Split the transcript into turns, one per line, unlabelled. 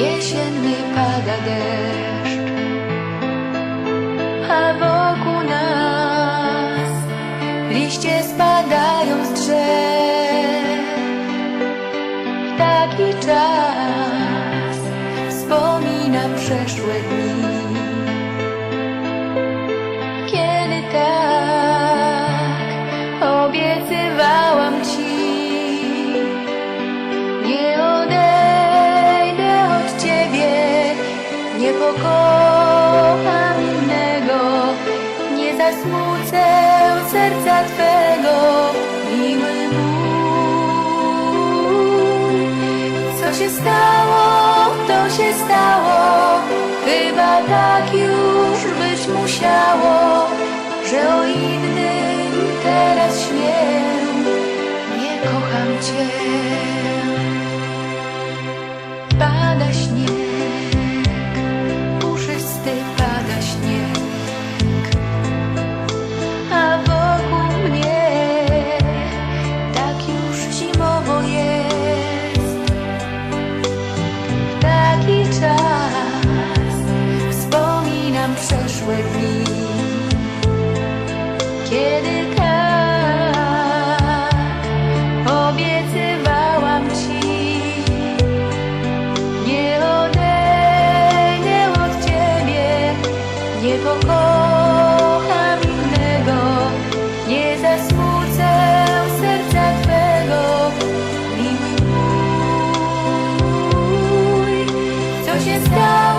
jesienny pada deszcz, a wokół nas liście spadają z drzew. Taki czas wspomina przeszłe dni. Zasmucę serca twego, miły mój. Co się stało, to się stało, chyba tak już być musiało, że o innym teraz śmiem, nie kocham cię. dni. Kiedy tak obiecywałam Ci Nie odejdę od Ciebie, nie pokocham innego Nie zasmucę serca Twego. I mój, co się stało.